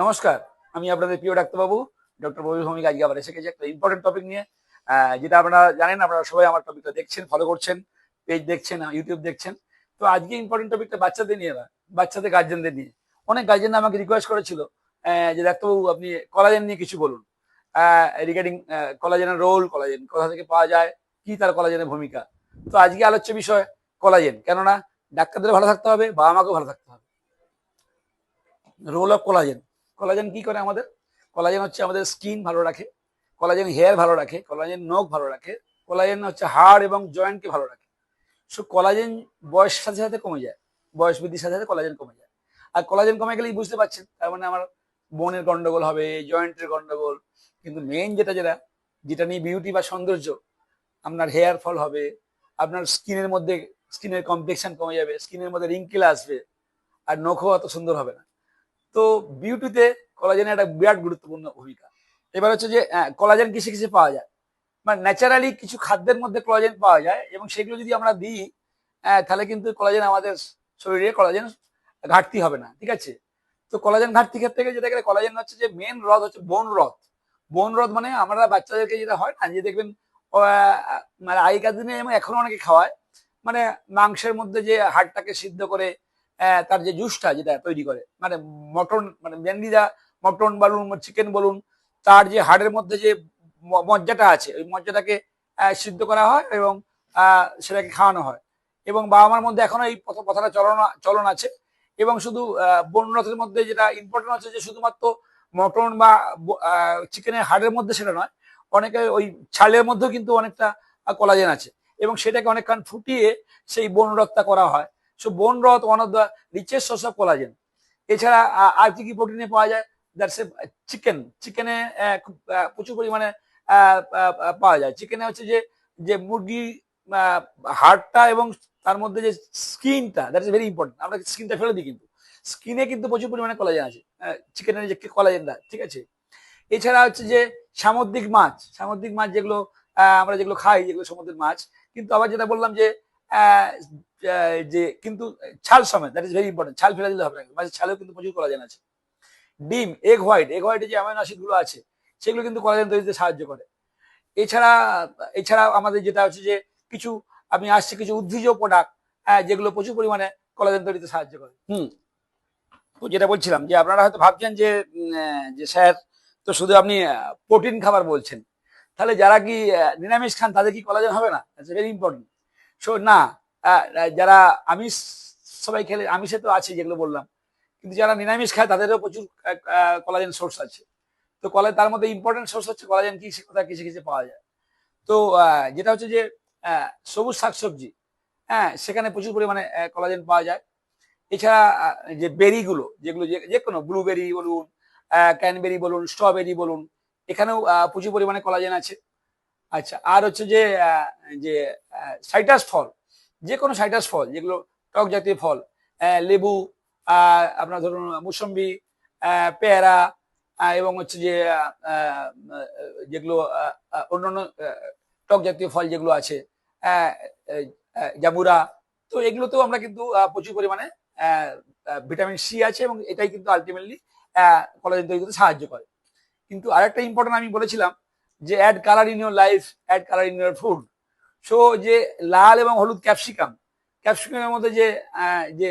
নমস্কার, আমি আপনাদের প্রিয় ডাক্তারবাবু, ডক্টর ববি ভৌমিক আজকে আবার এসে গেছি। একটা ইম্পর্টেন্ট টপিক নিয়ে যেটা আপনারা জানেন, আপনারা সবাই আমার টপিকটা দেখছেন ফলো করছেন পেজ দেখছেন ইউটিউব দেখছেন। তো আজকে ইম্পর্টেন্ট টপিকটা বাচ্চাদের নিয়ে না বাচ্চাদের গার্জেনদের নিয়ে। অনেক গার্জেন আমাকে রিকোয়েস্ট করেছিল যে ডাক্তারবাবু, আপনি কলাজেন নিয়ে কিছু বলুন। রিগার্ডিং কলাজেনের রোল কলাজেন কোথা থেকে পাওয়া যায়, কি তার কলাজেনের ভূমিকা? তো আজকে আলোচ্য বিষয় কলাজেন কেননা ডাক্তারদের ভালো থাকতে হবে, বাবা মাকেও ভালো থাকতে হবে। রোল অফ কোলাজেন কলাজেন কি করে আমাদের? কলাজেন হচ্ছে আমাদের স্কিন ভালো রাখে কলাজেন হেয়ার ভালো রাখে কলাজেন নখ ভালো রাখে কলাজেন হচ্ছে হাড় এবং জয়েন্টকে ভালো রাখে। সো কলাজেন বয়সের সাথে সাথে কমে যায়, বয়স বৃদ্ধির সাথে সাথে কলাজেন কমে যায়। আর কলাজেন কমে গেলেই বুঝতে পারছেন, তার মানে আমার বোনের গন্ডগোল হবে জয়েন্টের গন্ডগোল। কিন্তু মেইন যেটা যেটা যেটা নিয়ে বিউটি বা সৌন্দর্য, আপনার হেয়ার ফল হবে, আপনার স্কিনের মধ্যে স্কিনের কমপ্লেকশন কমে যাবে স্কিনের মধ্যে রিঙ্কেল আসবে আর নখও অত সুন্দর হবে না। তো বিউটিতে কলাজেনের একটা বিরাট গুরুত্বপূর্ণ ভূমিকা। এবার হচ্ছে যে কলাজেন কিসে কিসে পাওয়া যায়? মানে ন্যাচারালি কিছু খাদ্যের মধ্যে কলাজেন পাওয়া যায় এবং সেগুলো যদি আমরা দিই আহ, তাহলে কিন্তু কলাজেন আমাদের শরীরে কলাজেন ঘাটতি হবে না ঠিক আছে? তো কলাজেন ঘাটতি ক্ষেত্রে যেটা গেলে কলাজেন হচ্ছে যে মেন রথ হচ্ছে বোন রথ বোন রথ মানে আমরা বাচ্চাদেরকে যেটা হয় না যে দেখবেন মানে আগেকার দিনে এবং এখনও অনেকে খাওয়ায় মানে মাংসের মধ্যে যে হাড়টাকে সিদ্ধ করে তার যে জুসটা যেটা তৈরি করে মানে মটন মানে মেনলি যা মটন বলুন, চিকেন বলুন, তার যে হাড়ের মধ্যে যে মজ্জাটা আছে, ওই মজ্জাটাকে সিদ্ধ করা হয় এবং সেটাকে খাওয়ানো হয়। এবং বাবা মার মধ্যে এখনও এই কথাটা চলন চলন আছে। এবং শুধু বনরথের মধ্যে যেটা ইম্পর্টেন্ট আছে যে শুধুমাত্র মটন বা চিকেনের হাড়ের মধ্যে সেটা নয়, অনেকে ওই ছালের মধ্যেও কিন্তু অনেকটা কলাজেন আছে। এবং সেটাকে অনেকক্ষণ ফুটিয়ে সেই বনরথটা করা হয়। So bone broth one of the richest source of collagen এছাড়া আর কি কি প্রোটিনে পাওয়া যায়? দ্যাটস এ চিকেন চিকেনে খুব প্রচুর পরিমাণে পাওয়া যায়। চিকেনে হচ্ছে যে যে মুরগি হাড়টা এবং তার মধ্যে যে স্কিনটা দ্যাট ইজ ভেরি ইম্পর্টেন্ট আমরা স্কিনটা ফেলে দিই কিন্তু। স্কিনে কিন্তু প্রচুর পরিমাণে কলাজেন আছে চিকেনের যে কলাজেনটা ঠিক আছে? এছাড়া হচ্ছে যে সামুদ্রিক মাছ। সামুদ্রিক মাছ যেগুলো আমরা যেগুলো খাই, যেগুলো সমুদ্রের মাছ, কিন্তু আবার যেটা বললাম যে যে, কিন্তু ছাল সমেত দ্যাট ইজ ভেরি ইম্পর্টেন্ট ছাল ফেলে দিলে হবে না মাছের ছালেও কিন্তু প্রচুর কলাজেন আছে। ডিম এগ হোয়াইট এগ হোয়াইটে যে অ্যামাইনো অ্যাসিডগুলো আছে, সেগুলো কিন্তু কলাজেন তৈরিতে সাহায্য করে। এছাড়া এছাড়া আমাদের যেটা হচ্ছে যে, কিছু, আমি আসছি কিছু উদ্ভিজ প্রোডাক্ট যেগুলো প্রচুর পরিমাণে কলাজেন তৈরিতে সাহায্য করে। হুম। তো যেটা বলছিলাম যে, আপনারা হয়তো ভাবছেন যে যে, স্যার, তো শুধু আপনি প্রোটিন খাবার বলছেন। তাহলে যারা কি নিরামিষ খান, তাদের কি কলাজেন হবে না? ভেরি ইম্পর্টেন্ট সো না যারা আমিষ, সবাই খেলে, আমিষে তো আছে যেগুলো বললাম। কিন্তু যারা নিরামিষ খায়, তাদেরও প্রচুর কলাজেন সোর্স আছে। তো কলা, তার মধ্যে ইম্পর্টেন্ট সোর্স হচ্ছে কলাজেন কি কোথায় কিসে কিসে পাওয়া যায়। তো যেটা হচ্ছে যে সবুজ শাকসবজি হ্যাঁ সেখানে প্রচুর পরিমাণে কলাজেন পাওয়া যায়। এছাড়া যে বেরিগুলো, যেগুলো যে কোনো ব্লুবেরি বলুন ক্যানবেরি বলুন, স্ট্রবেরি বলুন এখানেও প্রচুর পরিমাণে কলাজেন আছে। আচ্ছা আর হচ্ছে যে যে সাইটাস ফল যে কোনো সাইটাস ফল, যেগুলো টক জাতীয় ফল লেবু আপনার ধরুন মুসম্বি পেয়ারা এবং হচ্ছে যে যেগুলো অন্যান্য টক জাতীয় ফল যেগুলো আছে জামুরা তো এগুলোতেও আমরা কিন্তু প্রচুর পরিমাণে ভিটামিন সি আছে এবং এটাই কিন্তু আলটিমেটলি কলাজেন তৈরি করতে সাহায্য করে। কিন্তু আরেকটা ইম্পর্টেন্ট আমি বলেছিলাম যে add colour in your life add colour in your food so যে লাল এবং হলুদ ক্যাপসিকাম ক্যাপসিকামের মধ্যে যে যে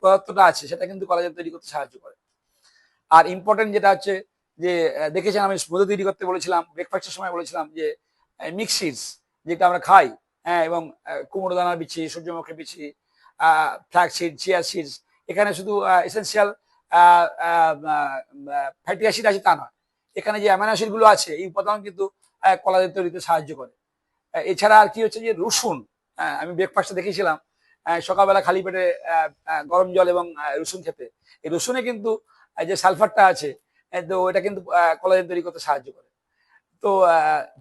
পদার্থটা আছে, সেটা কিন্তু কলাজেন তৈরি করতে সাহায্য করে। আর ইম্পর্টেন্ট যেটা হচ্ছে যে দেখেছেন আমি মধু তৈরি করতে বলেছিলাম ব্রেকফাস্টের সময় বলেছিলাম যে মিক্স সিডস যেটা আমরা খাই হ্যাঁ এবং কুমড়ো দানার বিচি, সূর্যমুখী বিচি ফ্ল্যাক্স সিড চিয়া সিডস এখানে শুধু এসেন্সিয়াল ফ্যাটি অ্যাসিড আছে তা নয়। এখানে যে অ্যামাইনো অ্যাসিডগুলো আছে, এই উপাদান কিন্তু কলাজেন তৈরিতে সাহায্য করে। এছাড়া আর কি হচ্ছে যে রসুন আমি ব্রেকফাস্টে দেখেছিলাম সকালবেলা খালি পেটে গরম জল এবং রসুন খেতে। এই রসুনে কিন্তু যে সালফারটা আছে তো এটা কিন্তু কলাজেন তৈরি করতে সাহায্য করে। তো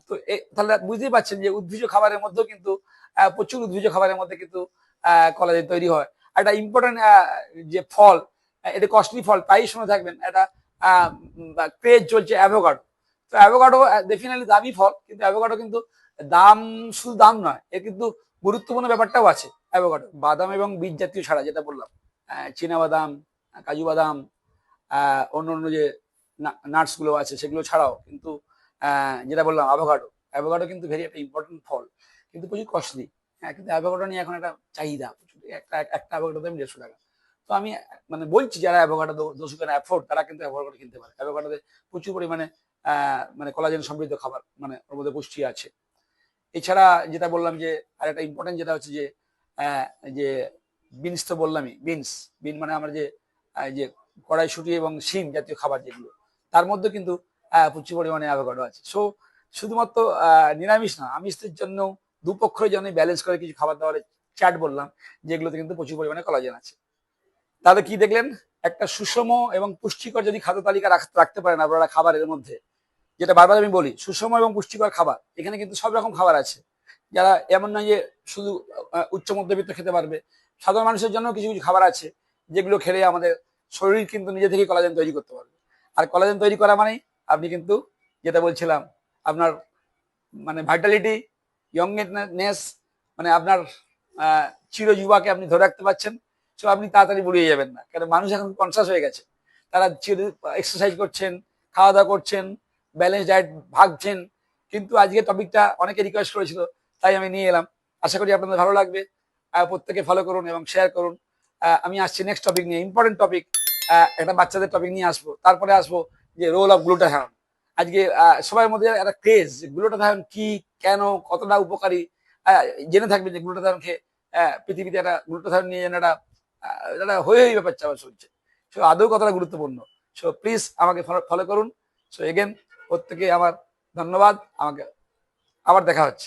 তো তাহলে বুঝতেই পারছেন যে উদ্ভিজ খাবারের মধ্যেও কিন্তু প্রচুর উদ্ভিজ খাবারের মধ্যে কিন্তু কলাজেন তৈরি হয়। একটা ইম্পর্টেন্ট যে ফল এটা কস্টলি ফল তাই শুনে থাকবেন, এটা ক্রেজ চলছে অ্যাভোকাডো তো অ্যাভোকাডো ডেফিনেটলি দামি ফল, কিন্তু অ্যাভোকাডো কিন্তু দাম, শুধু দাম নয়, এর কিন্তু গুরুত্বপূর্ণ ব্যাপারটাও আছে অ্যাভোকাডো বাদাম এবং বীজ জাতীয় ছাড়া যেটা বললাম। চীনা বাদাম কাজু বাদাম অন্য অন্য যে নাটসগুলো আছে, সেগুলো ছাড়াও কিন্তু যেটা বললাম অ্যাভোকাডো অ্যাভোকাডো কিন্তু ভেরি একটা ইম্পর্টেন্ট ফল, কিন্তু প্রচুর কস্টলি হ্যাঁ কিন্তু অ্যাভোকাডো নিয়ে এখন একটা চাহিদা একটা একটা অ্যাভোকাডো দাম দেড়শো টাকা। তো আমি মানে বলছি যারা অ্যাভোকাডো দোষু কেন অ্যাফোর্ড তারা কিন্তু অ্যাভোকাডো কিনতে পারে। অ্যাভোকাডোতে প্রচুর পরিমাণে মানে কলাজেন সমৃদ্ধ খাবার মানে ওর মধ্যে পুষ্টি আছে। এছাড়া যেটা বললাম যে আর একটা ইম্পর্টেন্ট যেটা হচ্ছে যে যে বিনস তো বললামই বিনস বিন মানে আমরা যে যে কড়াইশুটি এবং শিম জাতীয় খাবার যেগুলো, তার মধ্যে কিন্তু প্রচুর পরিমাণে অ্যাভোকাডো আছে। সো শুধুমাত্র নিরামিষ না, আমিষের জন্য দুপক্ষের জন্য ব্যালেন্স করে কিছু খাবার দাবারের চাট বললাম, যেগুলোতে কিন্তু প্রচুর পরিমাণে কলাজেন আছে। তাহলে কি দেখলেন? একটা সুষম এবং পুষ্টিকর যদি খাদ্য তালিকা রাখ- রাখতে পারেন আপনারা খাবারের মধ্যে, যেটা বারবার আমি বলি, সুষম এবং পুষ্টিকর খাবার, এখানে কিন্তু সব রকম খাবার আছে। যারা এমন নয় যে শুধু উচ্চ মধ্যবিত্ত খেতে পারবে। সাধারণ মানুষের জন্য কিছু কিছু খাবার আছে, যেগুলো খেলে আমাদের শরীর কিন্তু নিজে থেকেই কলাজেন তৈরি করতে পারবে। আর কলাজেন তৈরি করা মানেই আপনি কিন্তু যেটা বলছিলাম, আপনার মানে ভাইটালিটি ইয়ংনেস মানে আপনার চির যুবাকে আপনি ধরে রাখতে পারছেন। সো আপনি তাড়াতাড়ি বুড়িয়ে যাবেন না। কারণ মানুষ এখন কনসাস হয়ে গেছে। তারা এক্সারসাইজ করছেন, খাওয়া দাওয়া করছেন ব্যালেন্স ডায়েট ভাগছেন কিন্তু আজকে টপিকটা অনেকে রিকোয়েস্ট করেছিল, তাই আমি নিয়ে এলাম। আশা করি আপনাদের ভালো লাগবে। প্রত্যেকে ফলো করুন এবং শেয়ার করুন। আমি আসছি নেক্সট টপিক নিয়ে। ইম্পর্টেন্ট টপিক একটা বাচ্চাদের টপিক নিয়ে আসব। তারপরে আসব যে রোল অফ গ্লুটাথায়ন আজকে সবার মধ্যে একটা ক্রেজ গ্লুটাথায়ন কি, কেন, কতটা উপকারী। জেনে থাকবেন যে গ্লুটাথায়ন খেয়ে পৃথিবীতে একটা গ্লুটাথায়ন নিয়ে যেন একটা একটা হয়ে হয়ে ব্যাপার চাপা চলছে সো আদৌ কতটা গুরুত্বপূর্ণ। সো প্লিজ আমাকে ফলো করুন। সো এগেন প্রত্যেকে আমার ধন্যবাদ। আমাকে আবার দেখা হচ্ছে।